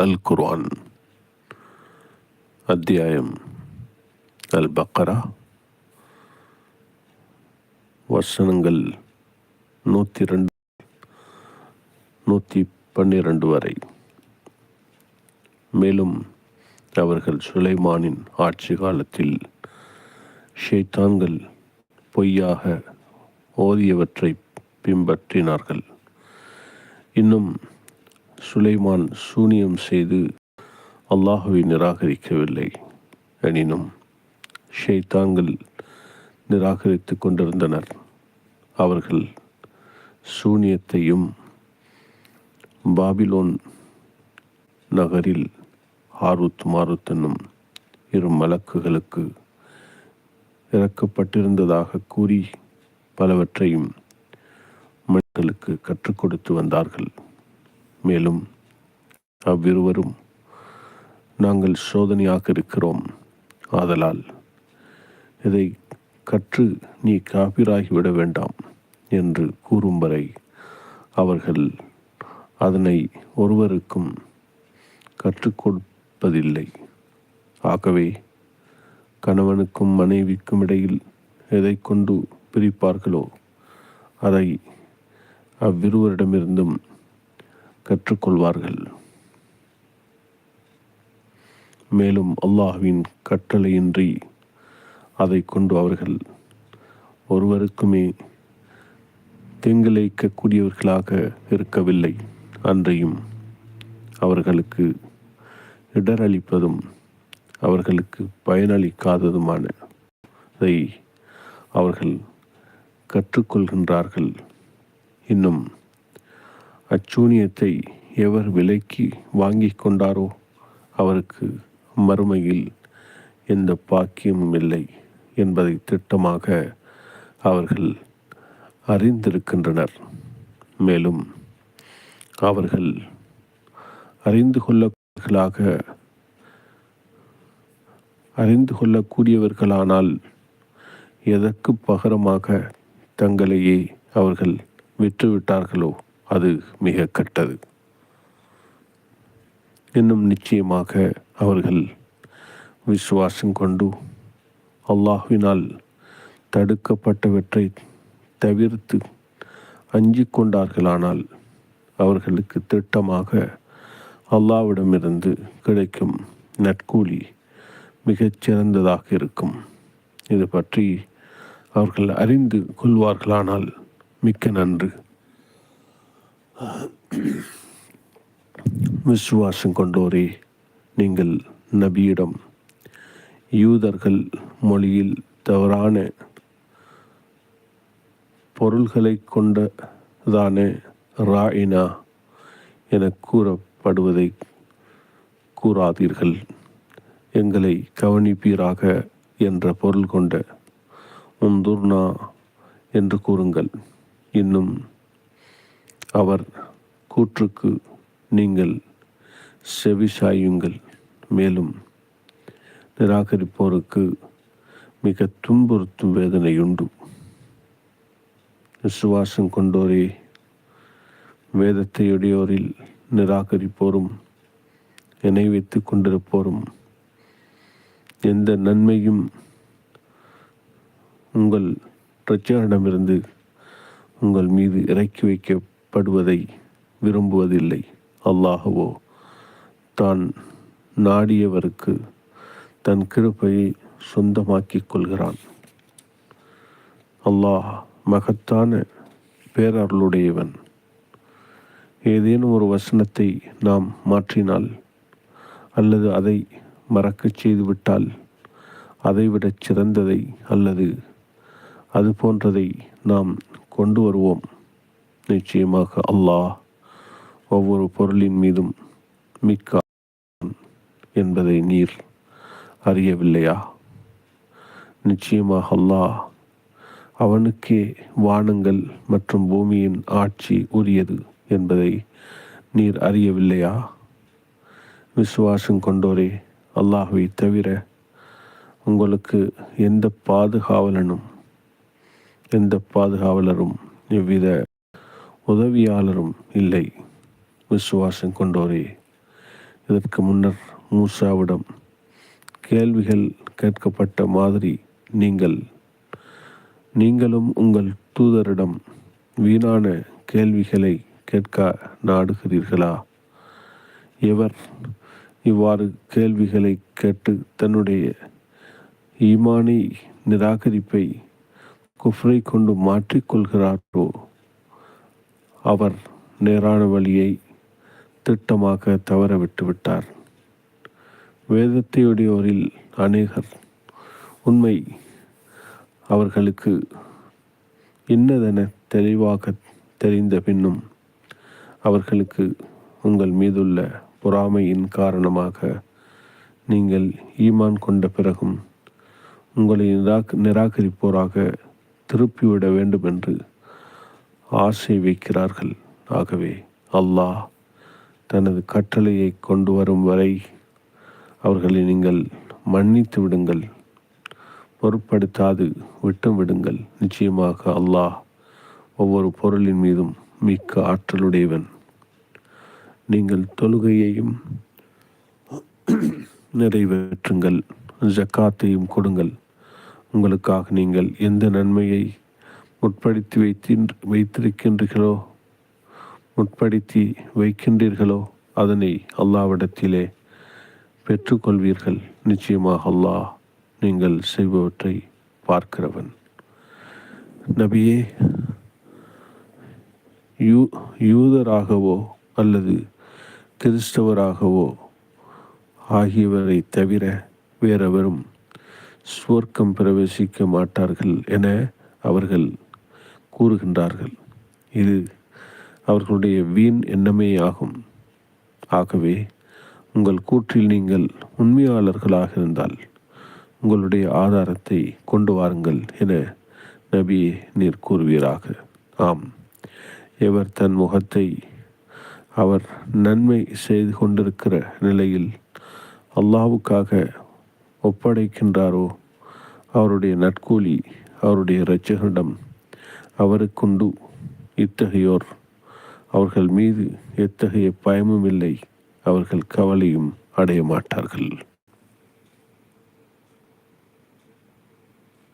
அல் குர்ஆன் அத்தியாயம் அல் பக்கரா வசனங்கள் நூற்றி ரெண்டு நூற்றி பன்னிரண்டு வரை. மேலும் அவர்கள் சுலைமானின் ஆட்சி காலத்தில் ஷெய்தான்கள் பொய்யாக ஓதியவற்றை பின்பற்றினார்கள். இன்னும் சுலைமான் சூனியம் செய்து அல்லாஹுவை நிராகரிக்கவில்லை. எனினும் ஷைத்தாங்கள் நிராகரித்து கொண்டிருந்தனர். அவர்கள் சூனியத்தையும் பாபிலோன் நகரில் ஹாருத் மாருத் என்னும் இரு மலக்குகளுக்கு இறக்கப்பட்டிருந்ததாக கூறி பலவற்றையும் மக்களுக்கு கற்றுக் கொடுத்து வந்தார்கள். மேலும் அவ்விருவரும் நாங்கள் சோதனையாக இருக்கிறோம். ஆதலால் இதை கற்று நீ காபிராகிவிட வேண்டாம் என்று கூறும் வரை அவர்கள் அதனை ஒருவருக்கும் கற்றுக் கொடுப்பதில்லை. ஆகவே கணவனுக்கும் மனைவிக்கும் இடையில் எதை கொண்டு பிரிப்பார்களோ அதை அவ்விருவரிடமிருந்தும் கற்றுக்கொள்வார்கள். மேலும் அல்லாஹுவின் கட்டளையின்றி அதை கொண்டு அவர்கள் ஒருவருக்குமே தீங்கிழைக்கக்கூடியவர்களாக இருக்கவில்லை. அன்றையும் அவர்களுக்கு இடரளிப்பதும் அவர்களுக்கு பயனளிக்காததுமான அதை அவர்கள் கற்றுக்கொள்கின்றார்கள். இன்னும் அச்சூனியத்தை எவர் விலைக்கு வாங்கி கொண்டாரோ அவருக்கு மறுமையில் எந்த பாக்கியமும் இல்லை என்பதை திட்டமாக அவர்கள் அறிந்திருக்கின்றனர். மேலும் அவர்கள் அறிந்து கொள்ளவர்களாக அறிந்து கொள்ளக்கூடியவர்களானால் எதற்கு பகரமாக தங்களையே அவர்கள் விற்றுவிட்டார்களோ அது மிக கெட்டது. இன்னும் நிச்சயமாக அவர்கள் விசுவாசம் கொண்டு அல்லாஹுவினால் தடுக்கப்பட்டவற்றை தவிர்த்து அஞ்சி கொண்டார்களானால் அவர்களுக்கு திட்டமாக அல்லாவிடமிருந்து கிடைக்கும் நட்கூலி மிகச்சிறந்ததாக இருக்கும். இது பற்றி அவர்கள் அறிந்து கொள்வார்களானால் மிக்க நன்று. விசுவாசம் கொண்டோரே நீங்கள் நபியிடம் யூதர்கள் மொழியில் தவறான பொருள்களை கொண்டதான ராயினா என கூறப்படுவதை கூறாதீர்கள். எங்களை கவனிப்பீராக என்ற பொருள் கொண்ட உந்துர்னா என்று கூறுங்கள். இன்னும் அவர் கூற்றுக்கு நீங்கள் செவி சாயுங்கள் மேலும் நிராகரிப்போருக்கு மிக துன்புறுத்தும் வேதனையுண்டு. விசுவாசம் கொண்டோரே வேதத்தையுடையோரில் நிராகரிப்போரும் இணை வைத்து கொண்டிருப்போரும் எந்த நன்மையும் உங்கள் பிரச்சாரிடமிருந்து உங்கள் மீது இறக்கி படுவதை விரும்புவதில்லை. அல்லாஹவோ தான் நாடியவருக்கு தன் கிருப்பையை சொந்தமாக்கிக் கொள்கிறான். அல்லாஹ் மகத்தான பேரருளுடையவன். ஏதேனும் ஒரு வசனத்தை நாம் மாற்றினால் அல்லது அதை மறக்கச் செய்துவிட்டால் அதைவிடச் சிறந்ததை அல்லது அது போன்றதை நாம் கொண்டு வருவோம். நிச்சயமாக அல்லாஹ் ஒவ்வொரு பொருளின் மீதும் மிக்க என்பதை நீர் அறியவில்லையா? நிச்சயமாக அல்லாஹ் அவனுக்கே வானங்கள் மற்றும் பூமியின் ஆட்சி உரியது என்பதை நீர் அறியவில்லையா? விசுவாசம் கொண்டோரே அல்லாஹுவை தவிர உங்களுக்கு எந்த பாதுகாவலனும் எந்த பாதுகாவலரும் எவ்வித உதவியாளரும் இல்லை. விசுவாசம் கொண்டோரே. இதற்கு முன்னர் மூசாவிடம் கேள்விகள் கேட்கப்பட்ட மாதிரி நீங்கள் நீங்களும் உங்கள் தூதரிடம் வீணான கேள்விகளை கேட்க நாடுகிறீர்களா? எவர் இவ்வாறு கேள்விகளை கேட்டு தன்னுடைய ஈமானி நிராகரிப்பை குஃப்ரை கொண்டு மாற்றிக்கொள்கிறாரோ? அவர் நேரான வழியை திட்டமாக தவற விட்டுவிட்டார். வேதத்தையுடையோரில் அநேகர். உண்மை அவர்களுக்கு இன்னதென தெளிவாக தெரிந்த பின்னும் அவர்களுக்கு உங்கள் மீதுள்ள பொறாமையின் காரணமாக நீங்கள் ஈமான் கொண்ட பிறகும் உங்களை நிராக நிராகரிப்போராக திருப்பிவிட வேண்டும் என்று ஆசை வைக்கிறார்கள் ஆகவே அல்லாஹ் தனது கட்டளையை கொண்டு வரும் வரை அவர்களை நீங்கள் மன்னித்து விடுங்கள். பொருட்படுத்தாது விட்டும் விடுங்கள். நிச்சயமாக அல்லாஹ் ஒவ்வொரு பொருளின் மீதும் மிக்க ஆற்றலுடையவன். நீங்கள் தொழுகையையும் நிறைவேற்றுங்கள் ஜக்காத்தையும் கொடுங்கள். உங்களுக்காக நீங்கள் எந்த நன்மையை முற்படுத்தி வைத்தின் வைத்திருக்கின்றீர்களோ முற்படுத்தி வைக்கின்றீர்களோ? அதனை அல்லாவிடத்திலே பெற்றுக்கொள்வீர்கள். நிச்சயமாக அல்லாஹ் நீங்கள் செய்பவற்றை பார்க்கிறவன். நபியே யூ யூதராகவோ அல்லது கிறிஸ்தவராகவோ ஆகியவரை தவிர வேறெவரும் சுவர்க்கம் பிரவேசிக்க மாட்டார்கள் என அவர்கள் கூறுகின்றார்கள். இது அவர்களுடைய வீண் எண்ணமே ஆகும். ஆகவே உங்கள் கூற்றில் நீங்கள் உண்மையாளர்களாக இருந்தால் உங்களுடைய ஆதாரத்தை கொண்டு வாருங்கள் என நபியே நீர் கூறுவீராக. ஆம். எவர் தன் முகத்தை அவர் நன்மை செய்து கொண்டிருக்கிற நிலையில் அல்லாவுக்காக ஒப்படைக்கின்றாரோ அவருடைய நட்கூலி அவருடைய இரட்சகரிடம் அவருக்குண்டு. இத்தகையோர் அவர்கள் மீது எத்தகைய பயமும் இல்லை. அவர்கள் கவலையும் அடைய மாட்டார்கள்